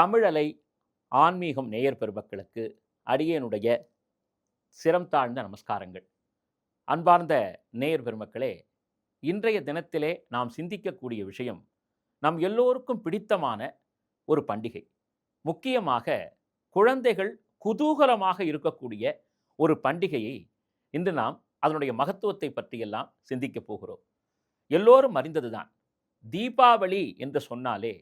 தமிழலை ஆன்மீகம் நேயர் பெருமக்களுக்கு அடியேனுடைய சிரம் தாழ்ந்த நமஸ்காரங்கள். அன்பார்ந்த நேயர் பெருமக்களே இன்றைய தினத்திலே நாம் சிந்திக்கக்கூடிய விஷயம் நம் எல்லோருக்கும் பிடித்தமான ஒரு பண்டிகை. முக்கியமாக குழந்தைகள் குதூகலமாக இருக்கக்கூடிய ஒரு பண்டிகையை இன்று நாம் அதனுடைய மகத்துவத்தை பற்றியெல்லாம் சிந்திக்கப் போகிறோம். எல்லோரும் அறிந்ததுதான் தீபாவளி என்று சொன்னாலே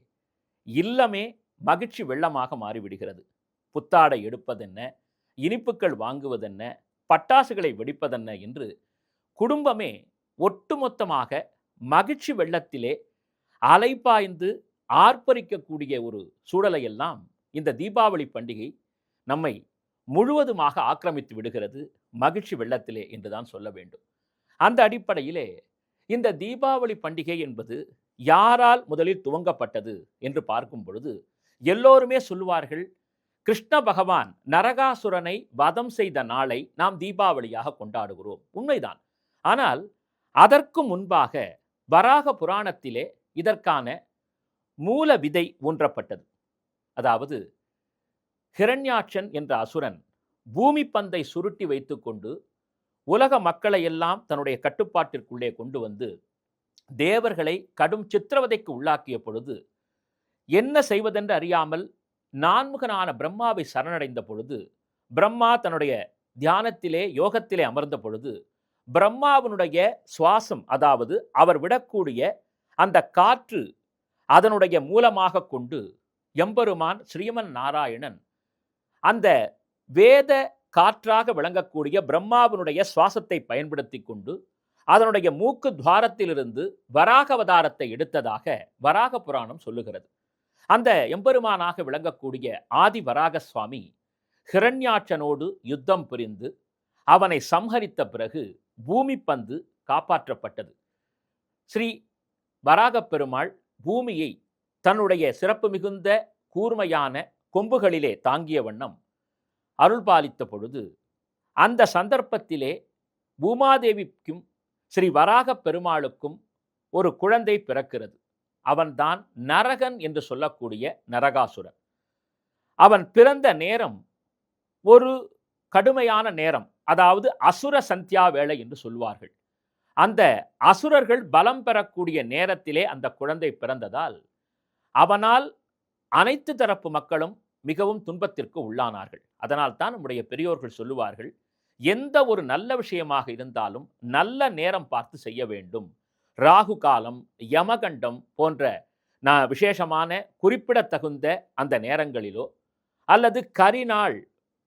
இல்லமே மகிழ்ச்சி வெள்ளமாக மாறிவிடுகிறது. புத்தாடை எடுப்பதென்ன? இனிப்புகள் வாங்குவதென்ன? பட்டாசுகளை வெடிப்பதென்ன? என்று குடும்பமே ஒட்டுமொத்தமாக மகிழ்ச்சி வெள்ளத்திலே அலைப்பாய்ந்து ஆர்ப்பரிக்கக்கூடிய ஒரு சூழலையெல்லாம் இந்த தீபாவளி பண்டிகை நம்மை முழுவதுமாக ஆக்கிரமித்து விடுகிறது மகிழ்ச்சி வெள்ளத்திலே என்றுதான் சொல்ல வேண்டும். அந்த அடிப்படையிலே இந்த தீபாவளி பண்டிகை என்பது யாரால் முதலில் துவங்கப்பட்டது என்று பார்க்கும் பொழுது எல்லோருமே சொல்லுவார்கள் கிருஷ்ண பகவான் நரகாசுரனை வதம் செய்த நாளை நாம் தீபாவளியாக கொண்டாடுகிறோம். உண்மைதான். ஆனால் அதற்கு முன்பாக வராக புராணத்திலே இதற்கான மூல விதை ஊன்றப்பட்டது. அதாவது ஹிரண்யாட்சன் என்ற அசுரன் பூமி பந்தை சுருட்டி வைத்துக்கொண்டு உலக மக்களை எல்லாம் தன்னுடைய கட்டுப்பாட்டிற்குள்ளே கொண்டு வந்து தேவர்களை கடும் சித்திரவதைக்கு உள்ளாக்கிய பொழுது என்ன செய்வதென்று அறியாமல் நான்முகனான பிரம்மாவை சரணடைந்த பொழுது பிரம்மா தன்னுடைய தியானத்திலே யோகத்திலே அமர்ந்த பொழுது பிரம்மாவினுடைய சுவாசம் அதாவது அவர் விடக்கூடிய அந்த காற்று அதனுடைய மூலமாக கொண்டு எம்பெருமான் ஸ்ரீமன் நாராயணன் அந்த வேத காற்றாக விளங்கக்கூடிய பிரம்மாவினுடைய சுவாசத்தை பயன்படுத்தி கொண்டு அதனுடைய மூக்கு துவாரத்திலிருந்து வராக அவதாரத்தை எடுத்ததாக வராக புராணம் சொல்லுகிறது. அந்த எம்பெருமானாக விளங்கக்கூடிய ஆதி வராக சுவாமி ஹிரண்யாட்சனோடு யுத்தம் புரிந்து அவனை சம்ஹரித்த பிறகு பூமி பந்து காப்பாற்றப்பட்டது. ஸ்ரீ வராகப் பெருமாள் பூமியை தன்னுடைய சிறப்பு மிகுந்த கூர்மையான கொம்புகளிலே தாங்கிய வண்ணம் அருள்பாலித்த பொழுது அந்த சந்தர்ப்பத்திலே பூமாதேவிக்கும் ஸ்ரீ வராகப் பெருமாளுக்கும் ஒரு குழந்தை பிறக்கிறது. அவன்தான் நரகன் என்று சொல்லக்கூடிய நரகாசுரன். அவன் பிறந்த நேரம் ஒரு கடுமையான நேரம் அதாவது அசுர சந்தியா வேலை என்று சொல்வார்கள். அந்த அசுரர்கள் பலம் பெறக்கூடிய நேரத்திலே அந்த குழந்தை பிறந்ததால் அவனால் அனைத்து தரப்பு மக்களும் மிகவும் துன்பத்திற்கு உள்ளானார்கள். அதனால் தான் நம்முடைய பெரியோர்கள் சொல்லுவார்கள் எந்த ஒரு நல்ல விஷயமாக இருந்தாலும் நல்ல நேரம் பார்த்து செய்ய வேண்டும். ராகு காலம் யமகண்டம் போன்ற நான் விசேஷமான குறிப்பிடத்தகுந்த அந்த நேரங்களிலோ அல்லது கரிநாள்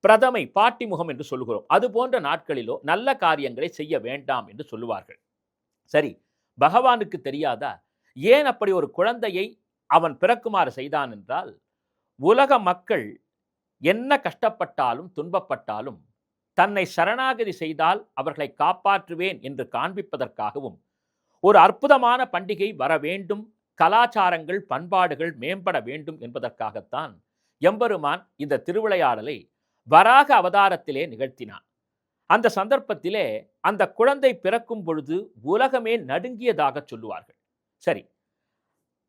பிரதமை பாட்டி முகம் என்று சொல்லுகிறோம். அது போன்ற நாட்களிலோ நல்ல காரியங்களை செய்ய வேண்டாம் என்று சொல்லுவார்கள். சரி பகவானுக்கு தெரியாதா? ஏன் அப்படி ஒரு குழந்தையை அவன் பிறக்குமாறு செய்தான் என்றால் உலக மக்கள் என்ன கஷ்டப்பட்டாலும் துன்பப்பட்டாலும் தன்னை சரணாகதி செய்தால் அவர்களை காப்பாற்றுவேன் என்று காண்பிப்பதற்காகவும் ஒரு அற்புதமான பண்டிகை வர வேண்டும் கலாச்சாரங்கள் பண்பாடுகள் மேம்பட வேண்டும் என்பதற்காகத்தான் எம்பெருமான் இந்த திருவிளையாடலை வராக அவதாரத்திலே நிகழ்த்தினான் அந்த சந்தர்ப்பத்திலே அந்த குழந்தை பிறக்கும் பொழுது உலகமே நடுங்கியதாக சொல்லுவார்கள். சரி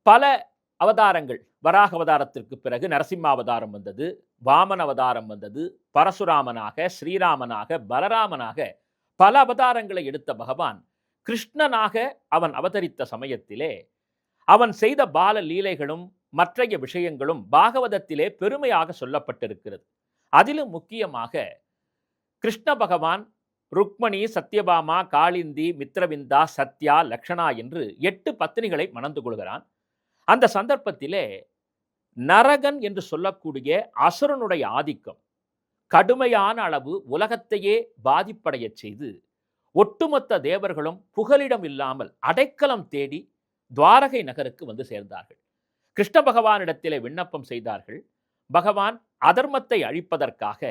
பல அவதாரங்கள் வராக அவதாரத்திற்கு பிறகு நரசிம்ம அவதாரம் வந்தது வாமன அவதாரம் வந்தது பரசுராமனாக ஸ்ரீராமனாக பலராமனாக பல அவதாரங்களை எடுத்த பகவான் கிருஷ்ணனாக அவன் அவதரித்த சமயத்திலே அவன் செய்த பால லீலைகளும் மற்றைய விஷயங்களும் பாகவதத்திலே பெருமையாக சொல்லப்பட்டிருக்கிறது. அதிலும் முக்கியமாக கிருஷ்ண பகவான் ருக்மணி சத்யபாமா காளிந்தி மித்ரவிந்தா சத்யா லக்ஷணா என்று எட்டு பத்தினிகளை மணந்து கொள்கிறான். அந்த சந்தர்ப்பத்திலே நரகன் என்று சொல்லக்கூடிய அசுரனுடைய ஆதிக்கம் கடுமையான அளவு உலகத்தையே பாதிப்படையச் செய்து ஒட்டுமொத்த தேவர்களும் புகலிடம் இல்லாமல் அடைக்கலம் தேடி துவாரகை நகருக்கு வந்து சேர்ந்தார்கள். கிருஷ்ண பகவானிடத்திலே விண்ணப்பம் செய்தார்கள். பகவான் அதர்மத்தை அழிப்பதற்காக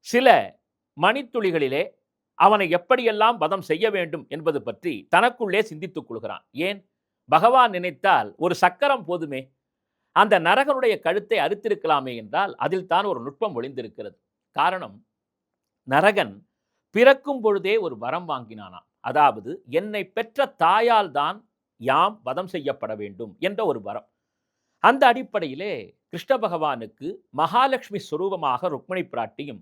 சில மணித்துளிகளிலே அவனை எப்படியெல்லாம் வதம் செய்ய வேண்டும் என்பது பற்றி தனக்குள்ளே சிந்தித்துக் கொள்கிறான். ஏன்? பகவான் நினைத்தால் ஒரு சக்கரம் போதுமே. அந்த நரகனுடைய கழுத்தை அறுத்திருக்கலாமே என்றால் அதில் தான் ஒரு நுட்பம் ஒளிந்திருக்கிறது. காரணம் நரகன் பிறக்கும் பொழுதே ஒரு வரம் வாங்கினானாம். அதாவது என்னை பெற்ற தாயால் தான் யாம் வதம் செய்யப்பட வேண்டும் என்ற ஒரு வரம். அந்த அடிப்படையிலே கிருஷ்ண பகவானுக்கு மகாலட்சுமி சுரூபமாக ருக்மிணி பிராட்டியும்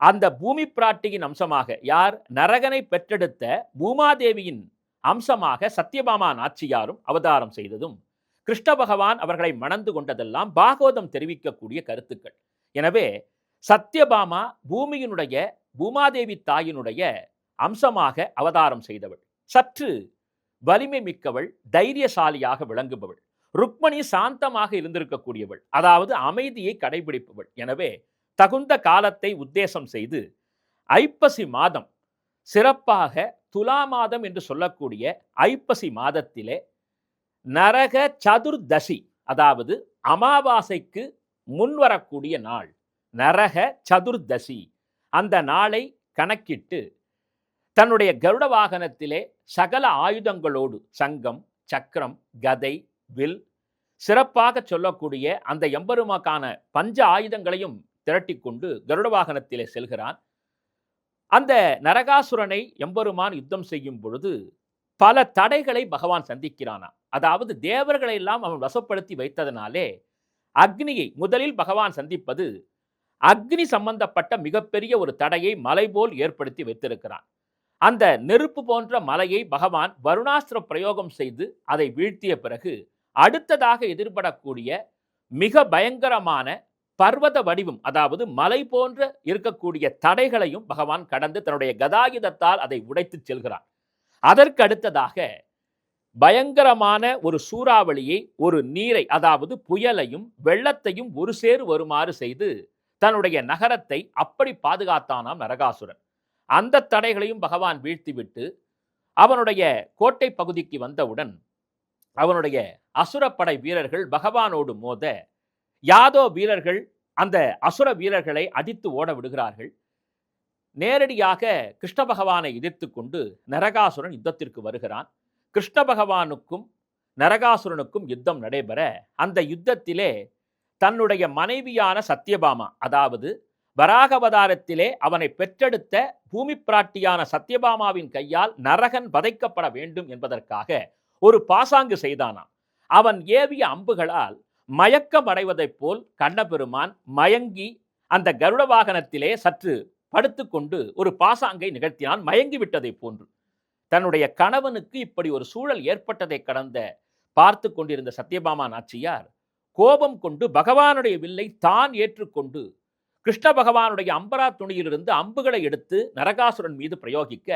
அந்த பூமி பிராட்டியின் அம்சமாக யார்? நரகனை பெற்றெடுத்த பூமாதேவியின் அம்சமாக சத்யபாமா நாச்சியாரும் அவதாரம் செய்ததும் கிருஷ்ண பகவான் அவர்களை மணந்து கொண்டதெல்லாம் பாகவதம் தெரிவிக்கக்கூடிய கருத்துக்கள். எனவே சத்யபாமா பூமியினுடைய பூமாதேவி தாயினுடைய அம்சமாக அவதாரம் செய்தவள். சற்று வலிமை மிக்கவள் தைரியசாலியாக விளங்குபவள். ருக்மணி சாந்தமாக இருந்திருக்கக்கூடியவள். அதாவது அமைதியை கடைபிடிப்பவள். எனவே தகுந்த காலத்தை உத்தேசம் செய்து ஐப்பசி மாதம் சிறப்பாக துலா மாதம் என்று சொல்லக்கூடிய ஐப்பசி மாதத்திலே நரக சதுர்தசி அதாவது அமாவாசைக்கு முன்வரக்கூடிய நாள். நரக சதுர்தசி. அந்த நாளை கணக்கிட்டு தன்னுடைய கருட வாகனத்திலே சகல ஆயுதங்களோடு சங்கம் சக்கரம் கதை வில் சிறப்பாக சொல்லக்கூடிய அந்த எம்பெருமாக்கான பஞ்ச ஆயுதங்களையும் திரட்டிக்கொண்டு கருட வாகனத்திலே செல்கிறான். அந்த நரகாசுரனை எம்பெருமான் யுத்தம் செய்யும் பொழுது பல தடைகளை பகவான் சந்திக்கிறானா அதாவது தேவர்களை எல்லாம் அவன் வசப்படுத்தி வைத்ததனாலே அக்னியை முதலில் பகவான் சந்திப்பது அக்னி சம்பந்தப்பட்ட மிகப்பெரிய ஒரு தடையை மலை போல் ஏற்படுத்தி வைத்திருக்கிறான். அந்த நெருப்பு போன்ற மலையை பகவான் வருணாஸ்திர பிரயோகம் செய்து அதை வீழ்த்திய பிறகு அடுத்ததாக எதிர்படக்கூடிய மிக பயங்கரமான பர்வத வடிவம் அதாவது மலை போன்ற இருக்கக்கூடிய தடைகளையும் பகவான் கடந்து தன்னுடைய கதாயுதத்தால் அதை உடைத்து செல்கிறான். அதற்கு அடுத்ததாக பயங்கரமான ஒரு சூறாவளியை ஒரு நீரை அதாவது புயலையும் வெள்ளத்தையும் ஒரு சேறு வருமாறு செய்து தன்னுடைய நகரத்தை அப்படி பாதுகாத்தானாம் நரகாசுரன். அந்த தடைகளையும் பகவான் வீழ்த்திவிட்டு அவனுடைய கோட்டை பகுதிக்கு வந்தவுடன் அவனுடைய அசுரப்படை வீரர்கள் பகவானோடு மோத யாதோ வீரர்கள் அந்த அசுர வீரர்களை அடித்து ஓட விடுகிறார்கள். நேரடியாக கிருஷ்ண பகவானை எதிர்த்து கொண்டு நரகாசுரன் யுத்தத்திற்கு வருகிறான். கிருஷ்ண பகவானுக்கும் நரகாசுரனுக்கும் யுத்தம் நடைபெற அந்த யுத்தத்திலே தன்னுடைய மனைவியான சத்யபாமா அதாவது வராகவதாரத்திலே அவனை பெற்றெடுத்த பூமி பிராட்டியான சத்யபாமாவின் கையால் நரகன் வதைக்கப்பட வேண்டும் என்பதற்காக ஒரு பாசாங்கு செய்தானாம். அவன் ஏவிய அம்புகளால் மயக்கம் அடைவதைப் போல் கண்ணபெருமான் மயங்கி அந்த கருட வாகனத்திலே சற்று படுத்துக்கொண்டு ஒரு பாசாங்கை நிகழ்த்தினான். மயங்கி விட்டதை போன்று தன்னுடைய கணவனுக்கு இப்படி ஒரு சூழல் ஏற்பட்டதை கடந்த பார்த்து கொண்டிருந்த சத்யபாமா நாச்சியார் கோபம் கொண்டு பகவானுடைய வில்லை தான் ஏற்றுக்கொண்டு கிருஷ்ண பகவானுடைய அம்பரா துணியிலிருந்து அம்புகளை எடுத்து நரகாசுரன் மீது பிரயோகிக்க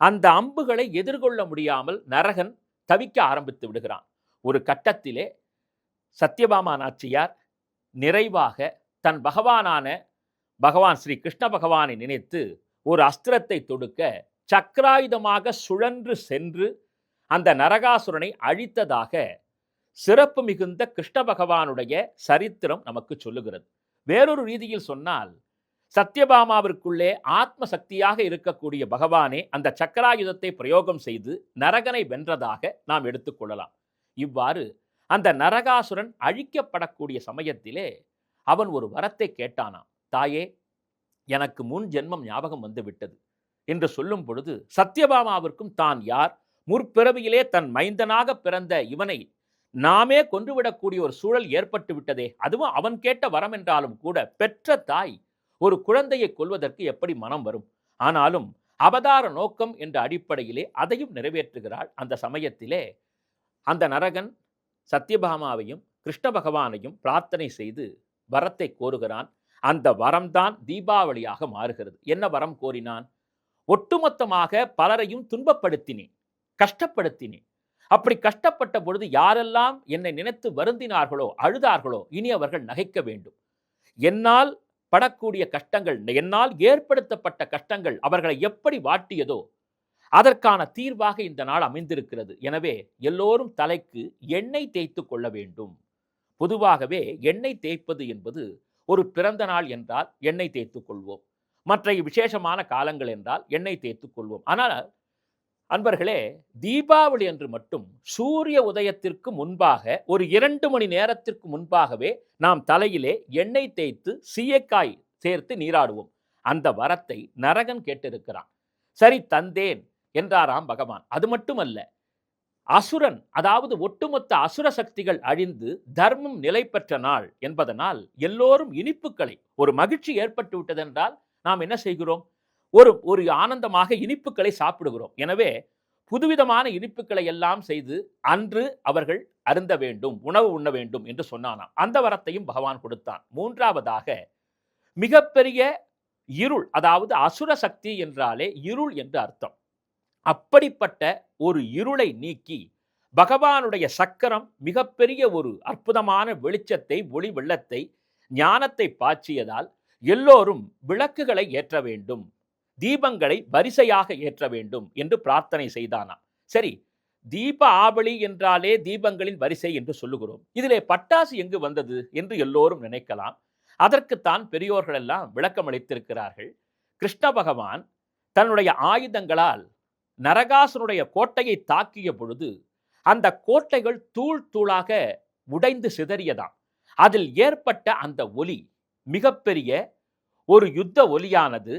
அந்த அம்புகளை எதிர்கொள்ள முடியாமல் நரகன் தவிக்க ஆரம்பித்து விடுகிறான். ஒரு கட்டத்திலே சத்யபாமா நாச்சியார் நிறைவாக தன் பகவானான பகவான் ஸ்ரீ கிருஷ்ண பகவானை நினைத்து ஒரு அஸ்திரத்தை தொடுக்க சக்கராயுதமாக சுழன்று சென்று அந்த நரகாசுரனை அழித்ததாக சிறப்பு மிகுந்த கிருஷ்ண பகவானுடைய சரித்திரம் நமக்கு சொல்லுகிறது. வேறொரு ரீதியில் சொன்னால் சத்யபாமாவிற்குள்ளே ஆத்ம சக்தியாக இருக்கக்கூடிய பகவானே அந்த சக்கராயுதத்தை பிரயோகம் செய்து நரகனை வென்றதாக நாம் எடுத்துக்கொள்ளலாம் இவ்வாறு அந்த நரகாசுரன் அழிக்கப்படக்கூடிய சமயத்திலே அவன் ஒரு வரத்தை கேட்டானாம். தாயே எனக்கு முன் ஜென்மம் ஞாபகம் வந்துவிட்டது என்று சொல்லும் பொழுது சத்யபாமாவிற்கும் தான் யார் முற்பிறவியிலே தன் மைந்தனாக பிறந்த இவனை நாமே கொன்றுவிடக்கூடிய ஒரு சூழல் ஏற்பட்டு விட்டதே. அதுவும் அவன் கேட்ட வரம் என்றாலும் கூட பெற்ற தாய் ஒரு குழந்தையை கொல்வதற்கு எப்படி மனம் வரும்? ஆனாலும் அவதார நோக்கம் என்ற அடிப்படையிலே அதையும் நிறைவேற்றுகிறாள். அந்த சமயத்திலே அந்த நரகன் சத்யபாமாவையும் கிருஷ்ண பகவானையும் பிரார்த்தனை செய்து வரத்தை கோருகிறான். அந்த வரம்தான் தீபாவளியாக மாறுகிறது. என்ன வரம் கோரினான்? ஒட்டுமொத்தமாக பலரையும் துன்பப்படுத்தினேன் கஷ்டப்படுத்தினேன். அப்படி கஷ்டப்பட்ட பொழுது யாரெல்லாம் என்னை நினைத்து வருந்தினார்களோ அழுதார்களோ இனி அவர்கள் நகைக்க வேண்டும். என்னால் படக்கூடிய கஷ்டங்கள் என்னால் ஏற்படுத்தப்பட்ட கஷ்டங்கள் அவர்களை எப்படி வாட்டியதோ அதற்கான தீர்வாக இந்த நாள் அமைந்திருக்கிறது. எனவே எல்லோரும் தலைக்கு எண்ணெய் தேய்த்து கொள்ள வேண்டும். பொதுவாகவே எண்ணெய் தேய்ப்பது என்பது ஒரு பிறந்த நாள் என்றால் எண்ணெய் தேய்த்து கொள்வோம். மற்ற விசேஷமான காலங்கள் என்றால் எண்ணெய் தேய்த்து கொள்வோம். ஆனால் அன்பர்களே தீபாவளி அன்று மட்டும் சூரிய உதயத்திற்கு முன்பாக ஒரு இரண்டு மணி நேரத்திற்கு முன்பாகவே நாம் தலையிலே எண்ணெய் தேய்த்து சீயக்காய் சேர்த்து நீராடுவோம். அந்த வரத்தை நரகன் கேட்டிருக்கிறான். சரி தந்தேன் என்றாராம் பகவான். அது மட்டுமல்ல அசுரன் அதாவது ஒட்டுமொத்த அசுர சக்திகள் அழிந்து தர்மம் நிலை பெற்ற நாள் என்பதனால் எல்லோரும் இனிப்புகளை ஒரு மகிழ்ச்சி ஏற்பட்டு விட்டதென்றால் நாம் என்ன செய்கிறோம்? ஒரு ஒரு ஆனந்தமாக இனிப்புகளை சாப்பிடுகிறோம். எனவே புதுவிதமான இனிப்புகளை எல்லாம் செய்து அன்று அவர்கள் அருந்த வேண்டும் உணவு உண்ண வேண்டும் என்று சொன்னானாம். அந்த வரத்தையும் பகவான் கொடுத்தான். மூன்றாவதாக மிகப்பெரிய இருள் அதாவது அசுர சக்தி என்றாலே இருள் என்று அர்த்தம். அப்படிப்பட்ட ஒரு இருளை நீக்கி பகவானுடைய சக்கரம் மிகப்பெரிய ஒரு அற்புதமான வெளிச்சத்தை ஒளி வெள்ளத்தை ஞானத்தை பாய்ச்சியதால் எல்லோரும் விளக்குகளை ஏற்ற வேண்டும். தீபங்களை வரிசையாக ஏற்ற வேண்டும் என்று பிரார்த்தனை செய்தானாம். சரி தீப ஆவளி என்றாலே தீபங்களின் வரிசை என்று சொல்லுகிறோம். இதிலே பட்டாசு எங்கு வந்தது என்று எல்லோரும் நினைக்கலாம். அதற்குத்தான் பெரியோர்கள் எல்லாம் விளக்கம் அளித்திருக்கிறார்கள் கிருஷ்ண பகவான் தன்னுடைய ஆயுதங்களால் நரகாசுனுடைய கோட்டையை தாக்கிய பொழுது அந்த கோட்டைகள் தூள் தூளாக உடைந்து சிதறியதாம். அதில் ஏற்பட்ட அந்த ஒலி மிகப்பெரிய ஒரு யுத்த ஒலியானது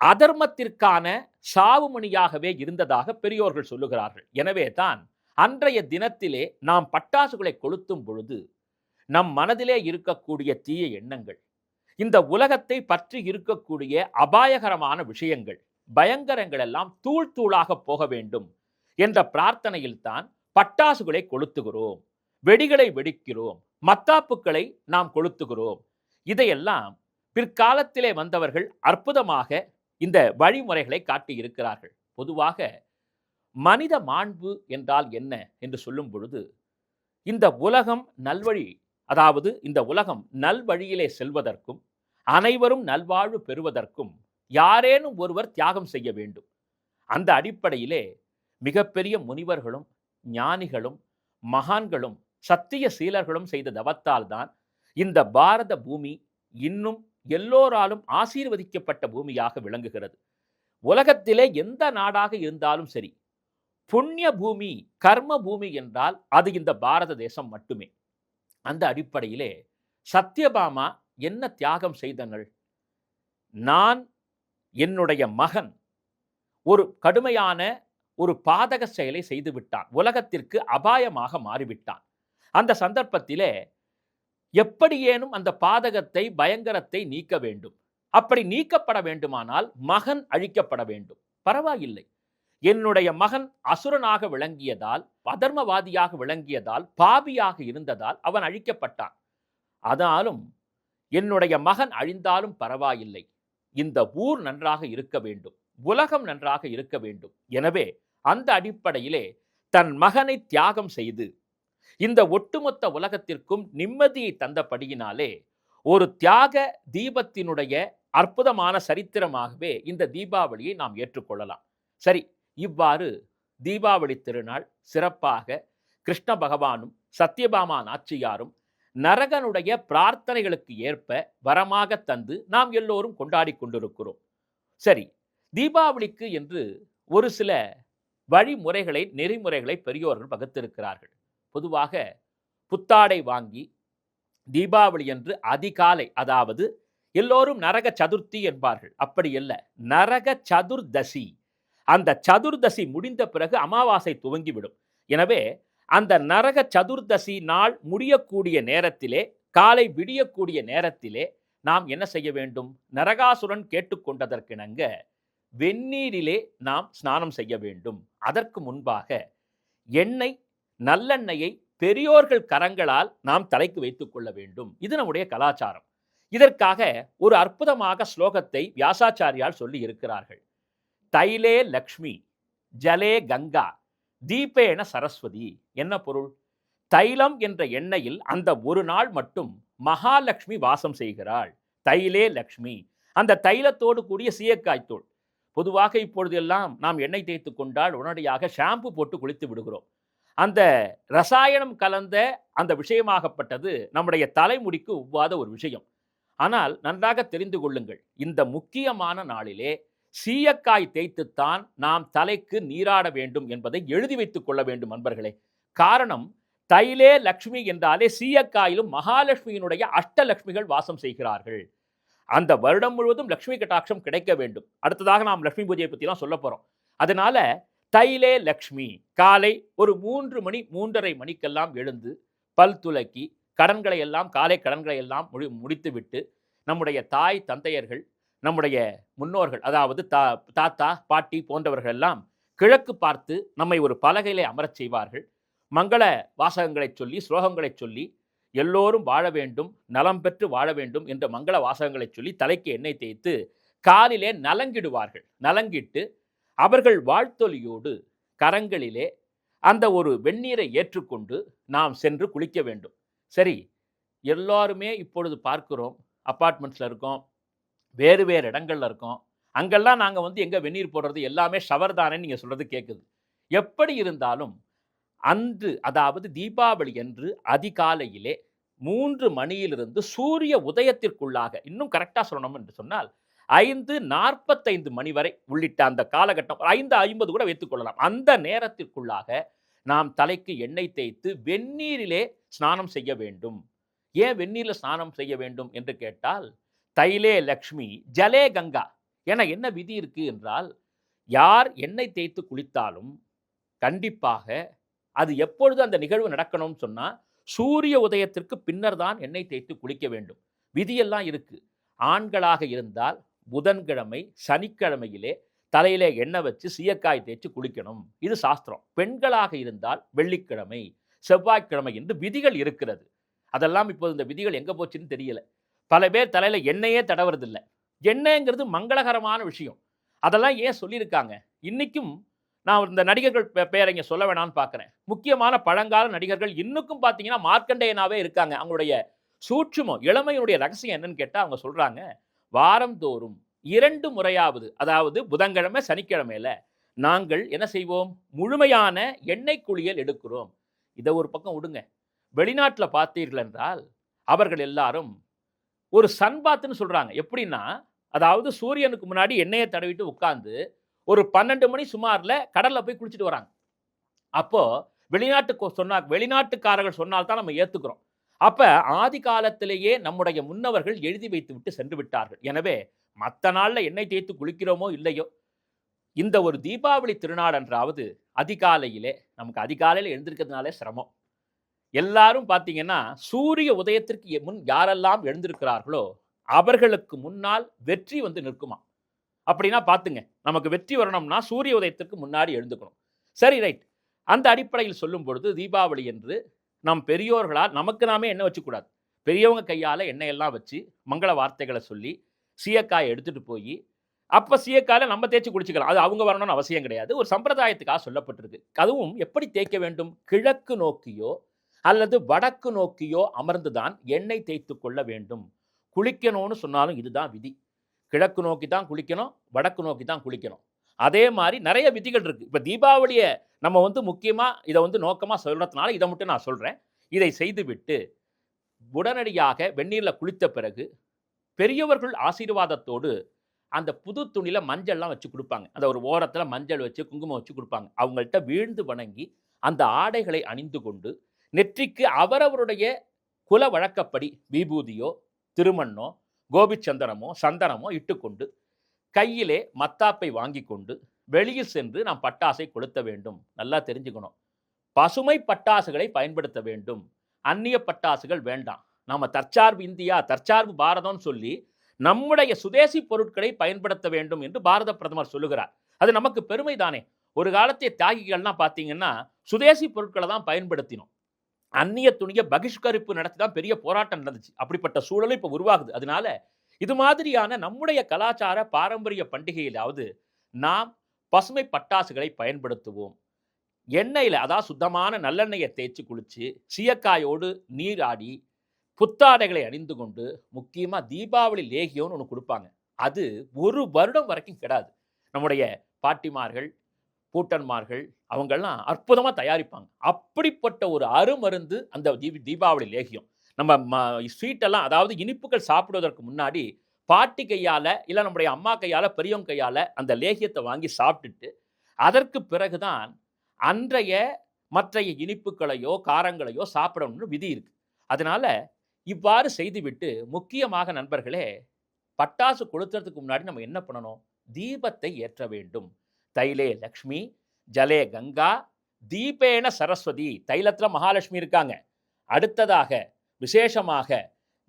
அதர்மத்திற்கான சாவுமணியாகவே இருந்ததாக பெரியோர்கள் சொல்லுகிறார்கள். எனவே தான் அன்றைய தினத்திலே நாம் பட்டாசுகளை கொளுத்தும் பொழுது நம் மனதிலே இருக்கக்கூடிய தீய எண்ணங்கள் இந்த உலகத்தை பற்றி இருக்கக்கூடிய அபாயகரமான விஷயங்கள் பயங்கரங்கள் எல்லாம் தூள் தூளாக போக வேண்டும் என்ற பிரார்த்தனையில் தான் பட்டாசுகளை கொளுத்துகிறோம் வெடிகளை வெடிக்கிறோம் மத்தாப்புக்களை நாம் கொளுத்துகிறோம். இதையெல்லாம் பிற்காலத்திலே வந்தவர்கள் அற்புதமாக இந்த வழிமுறைகளை காட்டி இருக்கிறார்கள். பொதுவாக மனித மாண்பு என்றால் என்ன என்று சொல்லும் பொழுது இந்த உலகம் நல்வழி அதாவது இந்த உலகம் நல்வழியிலே செல்வதற்கும் அனைவரும் நல்வாழ்வு பெறுவதற்கும் யாரேனும் ஒருவர் தியாகம் செய்ய வேண்டும். அந்த அடிப்படையிலே மிகப்பெரிய முனிவர்களும் ஞானிகளும் மகான்களும் சத்திய சீலர்களும் செய்த தவத்தால் தான் இந்த பாரத பூமி இன்னும் எல்லோராலும் ஆசீர்வதிக்கப்பட்ட பூமியாக விளங்குகிறது. உலகத்திலே எந்த நாடாக இருந்தாலும் சரி புண்ணிய பூமி கர்ம பூமி என்றால் அது இந்த பாரத தேசம் மட்டுமே. அந்த அடிப்படையிலே சத்யபாமா என்ன தியாகம் செய்தனள்? நான் என்னுடைய மகன் ஒரு கடுமையான ஒரு பாதக செயலை செய்துவிட்டான் உலகத்திற்கு அபாயமாக மாறிவிட்டான். அந்த சந்தர்ப்பத்திலே எப்படியேனும் அந்த பாதகத்தை பயங்கரத்தை நீக்க வேண்டும். அப்படி நீக்கப்பட வேண்டுமானால் மகன் அழிக்கப்பட வேண்டும். பரவாயில்லை. என்னுடைய மகன் அசுரனாக விளங்கியதால் அதர்மவாதியாக விளங்கியதால் பாபியாக இருந்ததால் அவன் அழிக்கப்பட்டான். ஆனாலும் என்னுடைய மகன் அழிந்தாலும் பரவாயில்லை. இந்த ஊர் நன்றாக இருக்க வேண்டும். உலகம் நன்றாக இருக்க வேண்டும். எனவே அந்த அடிப்படையிலே தன் மகனை தியாகம் செய்து இந்த ஒட்டுமொத்த உலகத்திற்கும் நிம்மதியை தந்தபடியினாலே ஒரு தியாக தீபத்தினுடைய அற்புதமான சரித்திரமாகவே இந்த தீபாவளியை நாம் ஏற்றுக்கொள்ளலாம். சரி இவ்வாறு தீபாவளி திருநாள் சிறப்பாக கிருஷ்ண பகவானும் சத்யபாமா நாச்சியாரும் நரகனுடைய பிரார்த்தனைகளுக்கு ஏற்ப வரமாக தந்து நாம் எல்லோரும் கொண்டாடி கொண்டிருக்கிறோம். சரி தீபாவளிக்கு என்று ஒரு சில வழிமுறைகளை நெறிமுறைகளை பெரியோர்கள் வகுத்திருக்கிறார்கள் பொதுவாக புத்தாடை வாங்கி தீபாவளி என்று அதிகாலை அதாவது எல்லோரும் நரக சதுர்த்தி என்பார்கள். அப்படி அல்ல நரக சதுர்தசி. அந்த சதுர்தசி முடிந்த பிறகு அமாவாசை துவங்கிவிடும். எனவே அந்த நரக சதுர்தசி நாள் முடியக்கூடிய நேரத்திலே காலை விடியக்கூடிய நேரத்திலே நாம் என்ன செய்ய வேண்டும்? நரகாசுரன் கேட்டுக்கொண்டதற்கிணங்க வெந்நீரிலே நாம் ஸ்நானம் செய்ய வேண்டும். அதற்கு முன்பாக எண்ணெய் நல்லெண்ணெயை பெரியோர்கள் கரங்களால் நாம் தலைக்கு வைத்துக் கொள்ள வேண்டும். இது நம்முடைய கலாச்சாரம். இதற்காக ஒரு அற்புதமாக ஸ்லோகத்தை வியாசாச்சாரியால் சொல்லி இருக்கிறார்கள். தைலே லக்ஷ்மி ஜலே கங்கா தீபேன சரஸ்வதி. என்ன பொருள்? தைலம் என்ற எண்ணெயில் அந்த ஒரு நாள் மட்டும் மகாலட்சுமி வாசம் செய்கிறாள். தைலே லக்ஷ்மி. அந்த தைலத்தோடு கூடிய சீயக்காய்த்தூள் பொதுவாக இப்பொழுதெல்லாம் நாம் எண்ணெய் தேய்த்து கொண்டால் உடனடியாக ஷாம்பு போட்டு குளித்து விடுகிறோம். அந்த ரசாயனம் கலந்த அந்த விஷயமாகப்பட்டது நம்முடைய தலைமுடிக்கு ஒவ்வாத ஒரு விஷயம். ஆனால் நன்றாக தெரிந்து கொள்ளுங்கள் இந்த முக்கியமான நாளிலே சீயக்காய் தேய்த்துத்தான் நாம் தலைக்கு நீராட வேண்டும் என்பதை எழுதி வைத்துக் கொள்ள வேண்டும் நண்பர்களே காரணம் தைலே லக்ஷ்மி என்றாலே சீயக்காயிலும் மகாலட்சுமியினுடைய அஷ்டலக்ஷ்மிகள் வாசம் செய்கிறார்கள். அந்த வருடம் முழுவதும் லக்ஷ்மி கட்டாட்சம் கிடைக்க வேண்டும். அடுத்ததாக நாம் லக்ஷ்மி பூஜையை பற்றிலாம் சொல்ல போகிறோம் அதனால தைலே லக்ஷ்மி. காலை ஒரு மூன்று மணி மூன்றரை மணிக்கெல்லாம் எழுந்து பல் துலக்கி கடன்களை எல்லாம் காலை கடன்களை எல்லாம் முடி முடித்துவிட்டு நம்முடைய தாய் தந்தையர்கள் நம்முடைய முன்னோர்கள் அதாவது தா தாத்தா பாட்டி போன்றவர்கள் எல்லாம் கிழக்கு பார்த்து நம்மை ஒரு பலகையிலே அமரச் செய்வார்கள். மங்கள வாசகங்களைச் சொல்லி ஸ்லோகங்களைச் சொல்லி எல்லோரும் வாழ வேண்டும் நலம் பெற்று வாழ வேண்டும் என்ற மங்கள வாசகங்களைச் சொல்லி தலைக்கு எண்ணெய் தேய்த்து காலிலே நலங்கிடுவார்கள். நலங்கிட்டு அவர்கள் வாழ்த்தொலியோடு கரங்களிலே அந்த ஒரு வெந்நீரை ஏற்றுக்கொண்டு நாம் சென்று குளிக்க வேண்டும். சரி எல்லாருமே இப்பொழுது பார்க்கிறோம். அப்பார்ட்மெண்ட்ஸில் இருக்கோம். வேறு வேறு இடங்கள்ல இருக்கோம். அங்கெல்லாம் நாங்கள் வந்து எங்கே வெந்நீர் போடுறது எல்லாமே ஷவர் தானே நீங்கள் சொல்கிறது கேட்குது எப்படி இருந்தாலும் அன்று அதாவது தீபாவளி அன்று அதிகாலையிலே மூன்று மணியிலிருந்து சூரிய உதயத்திற்குள்ளாக இன்னும் கரெக்டாக சொல்லணும் என்று சொன்னால் ஐந்து நாற்பத்தைந்து மணி வரை உள்ளிட்ட அந்த காலகட்டம் ஐந்து ஐம்பது கூட வைத்துக்கொள்ளலாம் அந்த நேரத்திற்குள்ளாக நாம் தலைக்கு எண்ணெய் தேய்த்து வெந்நீரிலே ஸ்நானம் செய்ய வேண்டும். ஏன் வெந்நீரில் ஸ்நானம் செய்ய வேண்டும் என்று கேட்டால் தைலே லக்ஷ்மி ஜலே கங்கா என என்ன விதி இருக்கு என்றால் யார் எண்ணெய் தேய்த்து குளித்தாலும் கண்டிப்பாக அது எப்பொழுது அந்த நிகழ்வு நடக்கணும்னு சொன்னால் சூரிய உதயத்திற்கு பின்னர் தான் எண்ணெய் தேய்த்து குளிக்க வேண்டும். விதியெல்லாம் இருக்குது ஆண்களாக இருந்தால் புதன்கிழமை சனிக்கிழமையிலே தலையிலே எண்ணெய் வச்சு சீயக்காய் தேய்ச்சி குளிக்கணும். இது சாஸ்திரம். பெண்களாக இருந்தால் வெள்ளிக்கிழமை செவ்வாய்க்கிழமை என்று விதிகள் இருக்கிறது. அதெல்லாம் இப்போது இந்த விதிகள் எங்கே போச்சுன்னு தெரியல. பல பேர் தலையில் எண்ணெயே தடவுறதில்லை. எண்ணெய்ங்கிறது மங்களகரமான விஷயம். அதெல்லாம் ஏன் சொல்லியிருக்காங்க? இன்றைக்கும் நான் இந்த நடிகர்கள் பேரை இங்கே சொல்ல வேணாம்னு பார்க்குறேன் முக்கியமான பழங்கால நடிகர்கள் இன்னுக்கும் பார்த்தீங்கன்னா மார்க்கண்டேயனாவே இருக்காங்க. அவங்களுடைய சூட்சுமம் இளமையினுடைய ரகசியம் என்னன்னு கேட்டால் அவங்க சொல்கிறாங்க வாரந்தோறும் இரண்டு முறையாவது அதாவது புதன்கிழமை சனிக்கிழமையில நாங்கள் என்ன செய்வோம்? முழுமையான எண்ணெய் குளியல் எடுக்கிறோம். இதை ஒரு பக்கம் விடுங்க. வெளிநாட்டில் பார்த்தீர்கள் என்றால் அவர்கள் எல்லாரும் ஒரு சன்பாத்துன்னு சொல்கிறாங்க எப்படின்னா அதாவது சூரியனுக்கு முன்னாடி எண்ணெயை தடவிட்டு உட்காந்து ஒரு பன்னெண்டு மணி சுமாரில் கடலில் போய் குளிச்சுட்டு வராங்க. அப்போது வெளிநாட்டு சொன்னா வெளிநாட்டுக்காரர்கள் சொன்னால் தான் நம்ம ஏற்றுக்கிறோம் அப்ப ஆதி காலத்திலேயே நம்முடைய முன்னவர்கள் எழுதி வைத்து விட்டு சென்று விட்டார்கள். எனவே மற்ற நாளில் எண்ணெய் தேய்த்து குளிக்கிறோமோ இல்லையோ? இந்த ஒரு தீபாவளி திருநாள் என்றாவது அதிகாலையிலே நமக்கு அதிகாலையில் எழுந்திருக்கிறதுனாலே சிரமம். எல்லாரும் பார்த்தீங்கன்னா சூரிய உதயத்திற்கு முன் யாரெல்லாம் எழுந்திருக்கிறார்களோ அவர்களுக்கு முன்னால் வெற்றி வந்து நிற்குமா? அப்படின்னா பார்த்துங்க நமக்கு வெற்றி வரணும்னா சூரிய உதயத்திற்கு முன்னாடி எழுந்துக்கணும். சரி ரைட். அந்த அடிப்படையில் சொல்லும் பொழுது தீபாவளி என்று நம் பெரியோர்களால் நமக்கு நாமே எண்ணெய் வச்சுக்கூடாது. பெரியவங்க கையால் எண்ணெயெல்லாம் வச்சு மங்கள வார்த்தைகளை சொல்லி சீயக்காயை எடுத்துகிட்டு போய் அப்போ சீயக்காயில் நம்ம தேய்ச்சி குடிச்சிக்கலாம். அது அவங்க வரணும்னு அவசியம் கிடையாது. ஒரு சம்பிரதாயத்துக்காக சொல்லப்பட்டிருக்கு. அதுவும் எப்படி தேய்க்க வேண்டும்? கிழக்கு நோக்கியோ அல்லது வடக்கு நோக்கியோ அமர்ந்துதான் எண்ணெய் தேய்த்து கொள்ள வேண்டும். குளிக்கணும்னு சொன்னாலும் இதுதான் விதி. கிழக்கு நோக்கி தான் குளிக்கணும் வடக்கு நோக்கி தான் குளிக்கணும். அதே மாதிரி நிறைய விதிகள் இருக்குது இப்போ தீபாவளியை நம்ம வந்து முக்கியமாக இதை வந்து நோக்கமாக சொல்கிறதுனால இதை மட்டும் நான் சொல்கிறேன் இதை செய்துவிட்டு உடனடியாக வெந்நீரில் குளித்த பிறகு பெரியவர்கள் ஆசீர்வாதத்தோடு அந்த புது துணியில் மஞ்சள்லாம் வச்சு கொடுப்பாங்க. அந்த ஒரு ஓரத்தில் மஞ்சள் வச்சு குங்குமம் வச்சு கொடுப்பாங்க. அவங்கள்ட்ட வீழ்ந்து வணங்கி அந்த ஆடைகளை அணிந்து கொண்டு நெற்றிக்கு அவரவருடைய குல வழக்கப்படி விபூதியோ திருமண்ணோ கோபிச்சந்தனமோ சந்தனமோ இட்டுக்கொண்டு கையிலே மத்தாப்பை வாங்கி கொண்டு வெளியில் சென்று நாம் பட்டாசை கொளுத்த வேண்டும். நல்லா தெரிஞ்சுக்கணும். பசுமை பட்டாசுகளை பயன்படுத்த வேண்டும். அந்நிய பட்டாசுகள் வேண்டாம். நாம் தற்சார்பு இந்தியா தற்சார்பு பாரதம்னு சொல்லி நம்முடைய சுதேசி பொருட்களை பயன்படுத்த வேண்டும் என்று பாரத பிரதமர் சொல்லுகிறார். அது நமக்கு பெருமை தானே. ஒரு காலத்திய தியாகிகள்லாம் பார்த்தீங்கன்னா சுதேசி பொருட்களை தான் பயன்படுத்தினோம். அந்நிய துணியை பகிஷ்கரிப்பு நடத்தி தான் பெரிய போராட்டம் நடந்துச்சு. அப்படிப்பட்ட சூழல் இப்போ உருவாகுது. அதனால இது மாதிரியான நம்முடைய கலாச்சார பாரம்பரிய பண்டிகையிலாவது நாம் பசுமை பட்டாசுகளை பயன்படுத்துவோம். எண்ணெயில் அதாவது சுத்தமான நல்லெண்ணெயை தேய்ச்சி குளித்து சீயக்காயோடு நீராடி புத்தாடைகளை அணிந்து கொண்டு முக்கியமாக தீபாவளி லேகியம்னு ஒன்று கொடுப்பாங்க. அது ஒரு வருடம் வரைக்கும் கிடாது. நம்முடைய பாட்டிமார்கள் பூட்டன்மார்கள் அவங்கெல்லாம் அற்புதமாக தயாரிப்பாங்க. அப்படிப்பட்ட ஒரு அருமருந்து அந்த தீபாவளி லேகியம். நம்ம ம ஸ்வீட்டெல்லாம் அதாவது இனிப்புகள் சாப்பிடுவதற்கு முன்னாடி பாட்டி கையால் இல்லை நம்முடைய அம்மா கையால் பெரியவங்க கையால் அந்த லேகியத்தை வாங்கி சாப்பிட்டுட்டு அதற்கு பிறகுதான் அன்றைய மற்றைய இனிப்புகளையோ காரங்களையோ சாப்பிடணும்னு விதி இருக்குது அதனால் இவ்வாறு செய்துவிட்டு முக்கியமாக நண்பர்களே பட்டாசு கொளுத்துறதுக்கு முன்னாடி நம்ம என்ன பண்ணணும்? தீபத்தை ஏற்ற வேண்டும். தைலே லக்ஷ்மி ஜலே கங்கா தீபேன சரஸ்வதி தைலத்தில் மகாலட்சுமி இருக்காங்க. அடுத்ததாக விசேஷமாக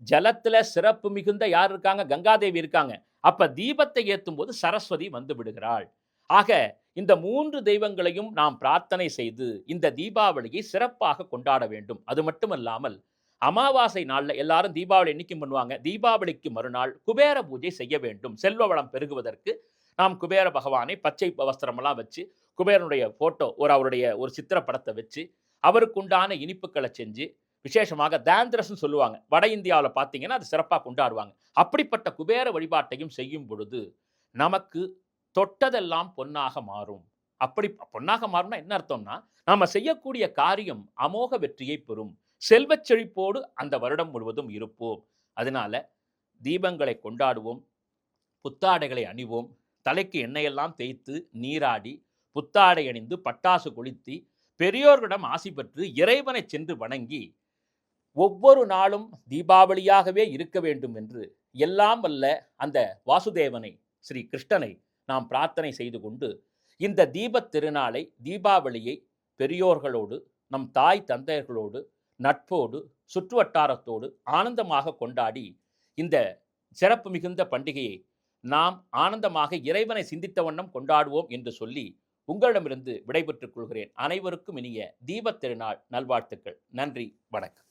ஜலத்துல சிறப்பு மிகுந்த யார் இருக்காங்க? கங்காதேவி இருக்காங்க. அப்ப தீபத்தை ஏற்றும் போது சரஸ்வதி வந்து விடுகிறாள். ஆக இந்த மூன்று தெய்வங்களையும் நாம் பிரார்த்தனை செய்து இந்த தீபாவளியை சிறப்பாக கொண்டாட வேண்டும். அது மட்டுமல்லாமல் அமாவாசை நாளில் எல்லாரும் தீபாவளி என்னைக்கு பண்ணுவாங்க? தீபாவளிக்கு மறுநாள் குபேர பூஜை செய்ய வேண்டும். செல்வ வளம் பெருகுவதற்கு நாம் குபேர பகவானை பச்சை வஸ்திரமெல்லாம் வச்சு குபேரனுடைய போட்டோ ஒரு அவருடைய ஒரு சித்திர படத்தை வச்சு அவருக்குண்டான இனிப்புகளை செஞ்சு விசேஷமாக தாந்திரஸ்னு சொல்லுவாங்க. வட இந்தியாவில் பார்த்தீங்கன்னா அது சிறப்பாக கொண்டாடுவாங்க. அப்படிப்பட்ட குபேர வழிபாட்டையும் செய்யும் பொழுது நமக்கு தொட்டதெல்லாம் பொன்னாக மாறும். அப்படி பொன்னாக மாறும்னா என்ன அர்த்தம்னா நாம் செய்யக்கூடிய காரியம் அமோக வெற்றியை பெறும். செல்வச் செழிப்போடு அந்த வருடம் முழுவதும் இருப்போம். அதனால தீபங்களை கொண்டாடுவோம் புத்தாடைகளை அணிவோம் தலைக்கு எண்ணெயெல்லாம் தேய்த்து நீராடி புத்தாடை அணிந்து பட்டாசு கொளுத்தி பெரியோர்களிடம் ஆசி பெற்று இறைவனை சென்று வணங்கி ஒவ்வொரு நாளும் தீபாவளியாகவே இருக்க வேண்டும் என்று எல்லாம் வல்ல அந்த வாசுதேவனை ஸ்ரீ கிருஷ்ணனை நாம் பிரார்த்தனை செய்து கொண்டு இந்த தீபத் திருநாளை தீபாவளியை பெரியோர்களோடு நம் தாய் தந்தையர்களோடு நட்போடு சுற்றுவட்டாரத்தோடு ஆனந்தமாக கொண்டாடி இந்த சிறப்பு மிகுந்த பண்டிகையை நாம் ஆனந்தமாக இறைவனை சிந்தித்த வண்ணம் கொண்டாடுவோம் என்று சொல்லி உங்களிடமிருந்து விடைபெற்றுக் கொள்கிறேன். அனைவருக்கும் இனிய தீபத் திருநாள் நல்வாழ்த்துக்கள். நன்றி. வணக்கம்.